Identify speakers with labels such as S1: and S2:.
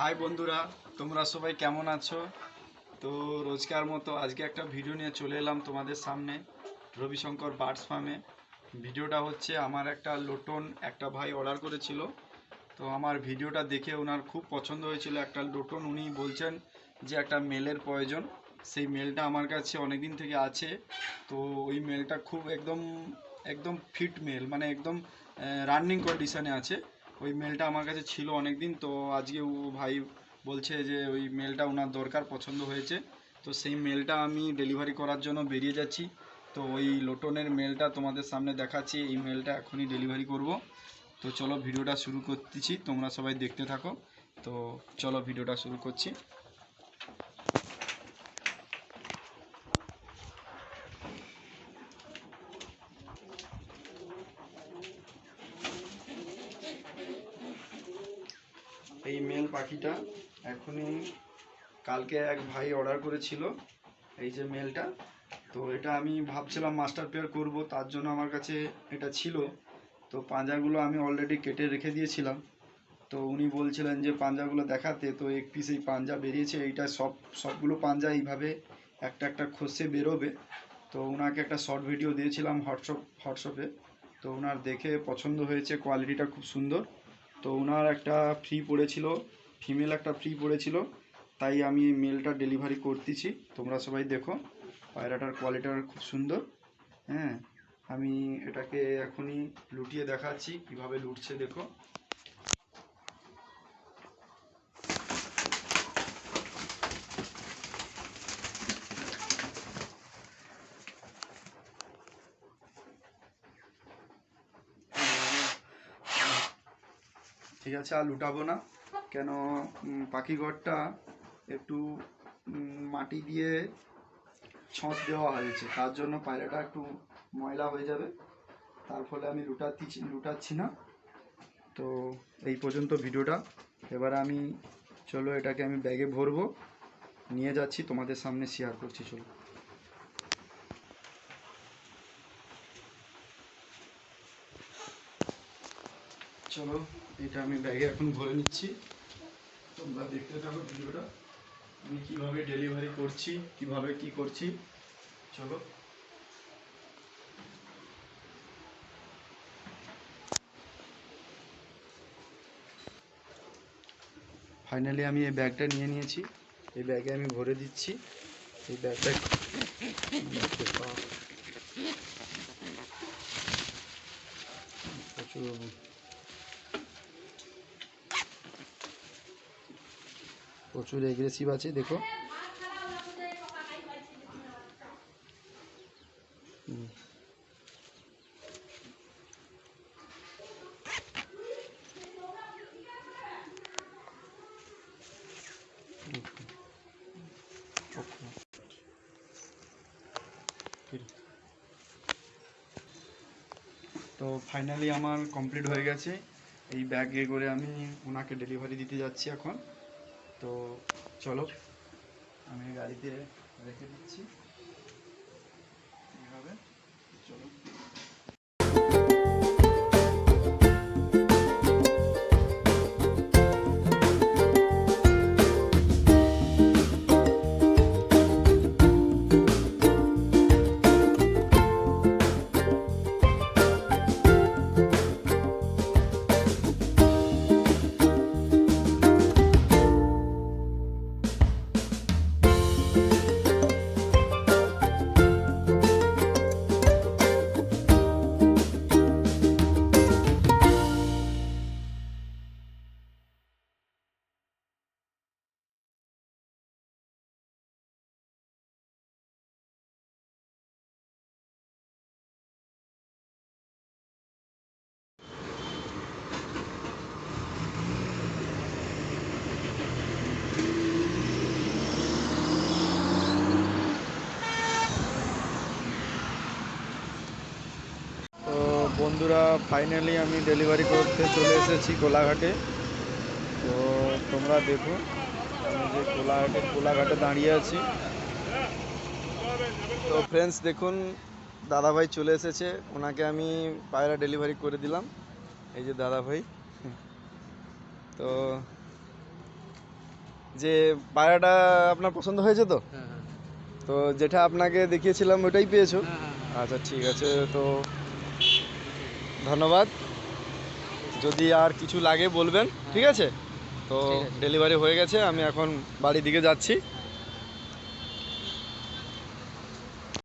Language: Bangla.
S1: হাই বন্ধুরা। তোমরা সবাই কেমন আছো? তো রোজকার মতো আজকে একটা ভিডিও নিয়ে চলে এলাম তোমাদের সামনে, রবিশঙ্কর বার্ডস ফার্মে। ভিডিওটা হচ্ছে আমার একটা লোটন একটা ভাই অর্ডার করেছিল। তো আমার ভিডিওটা দেখে ওনার খুব পছন্দ হয়েছিল একটা লোটন। উনি বলছেন যে একটা মেলের প্রয়োজন। সেই মেলটা আমার কাছে অনেক দিন থেকে আছে। তো ওই মেলটা খুব একদম একদম ফিট মেল মানে একদম রানিং কন্ডিশনে আছে। ওই মেলটা আমার কাছে ছিল অনেক দিন তো আজকে ও ভাই বলছে যে ওই মেলটা ওনার দরকার, পছন্দ হয়েছে। তো সেই মেলটা আমি ডেলিভারি করার জন্য বেরিয়ে যাচ্ছি। তো ওই লোটনের মেলটা তোমাদের সামনে দেখাচ্ছি, এই মেলটা এখনই ডেলিভারি করব। তো চলো ভিডিওটা শুরু করতেছি, তোমরা সবাই দেখতে থাকো। তো চলো ভিডিওটা শুরু করছি এই মেল পাখিটা এখনই কালকে এক ভাই অর্ডার করেছিল, এই যে মেলটা তো এটা আমি ভাবছিলাম মাস্টার পেয়ার করব, তার জন্য আমার কাছে এটা ছিল। তো পাঞ্জাগুলো আমি অলরেডি কেটে রেখে দিয়েছিলাম। তো উনি বলছিলেন যে পাঞ্জাগুলো দেখাতে, তো এক পিস এই পাঞ্জা বেরিয়েছে, এইটা সব, সবগুলো পাঞ্জা এইভাবে একটা একটা খসে বেরোবে। তো ওনাকে একটা শর্ট ভিডিও দিয়েছিলাম হোয়াটসঅ্যাপ, হোয়াটসঅ্যাপে। তো ওনার দেখে পছন্দ হয়েছে কোয়ালিটিটা খুব সুন্দর। তো ওনার একটা ফ্রি পড়েছিল ফিমেল একটা ফ্রি পড়েছিল, তাই আমি মেলটা ডেলিভারি করতেছি। তোমরা সবাই দেখো, পায়রাটার কোয়ালিটিটা খুব সুন্দর হ্যাঁ? আমি এটাকে এখনই লুটিয়ে দেখাচ্ছি, কীভাবে লুটছে দেখো। ঠিক আছে, আর লুটাবো না। কেন উম, পাখি ঘরটা একটু মাটি দিয়ে ছঁচ দেওয়া হয়েছে। তার জন্য পায়রাটা একটু ময়লা হয়ে যাবে। তার ফলে আমি লুটাচ্ছি লুটাচ্ছি না। তো এই পর্যন্ত ভিডিওটা। এবার আমি চলো এটাকে আমি ব্যাগে ভরবো। নিয়ে যাচ্ছি তোমাদের সামনে শেয়ার করছি চলো। চলো এটা আমি ব্যাগে এখন ভরে নিচ্ছি। তোমরা দেখতে থাকো ভিডিওটা। আমি কীভাবে ডেলিভারি করছি, কীভাবে কি করছি, চলো। ফাইনালি আমি এই ব্যাগটা নিয়ে নিয়েছি। এই ব্যাগে আমি ভরে দিচ্ছি। এই ব্যাগটা প্রচুর প্রচুর এগ্রেসিভ আছে, দেখো। তো ফাইনালি আমার কমপ্লিট হয়ে গেছে এই ব্যাগে করে আমি ওনাকে ডেলিভারি দিতে যাচ্ছি এখন তো চলো আমি গাড়িতে রেখে দিচ্ছি। এইভাবে চলো। বন্ধুরা ফাইনালি আমি ডেলিভারি করতে চলে এসেছি কোলাঘাটে। তো তোমরা দেখো আমি যে কোলাঘাটে কোলাঘাটে দাঁড়িয়ে আছি। তো ফ্রেন্ডস দেখুন দাদাভাই চলে এসেছে। ওনাকে আমি পায়রা ডেলিভারি করে দিলাম। এই যে দাদাভাই। তো
S2: যে পায়রাটা আপনার পছন্দ হয়েছে তো?
S3: হ্যাঁ হ্যাঁ।
S2: তো যেটা আপনাকে দেখিয়েছিলাম ওটাই পেয়েছ?
S3: হ্যাঁ।
S2: আচ্ছা ঠিক আছে। তো ধন্যবাদ। যদি আর কিছু লাগে বলবেন ঠিক আছে? তো ডেলিভারি হয়ে গেছে আমি এখন বাড়ির দিকে যাচ্ছি।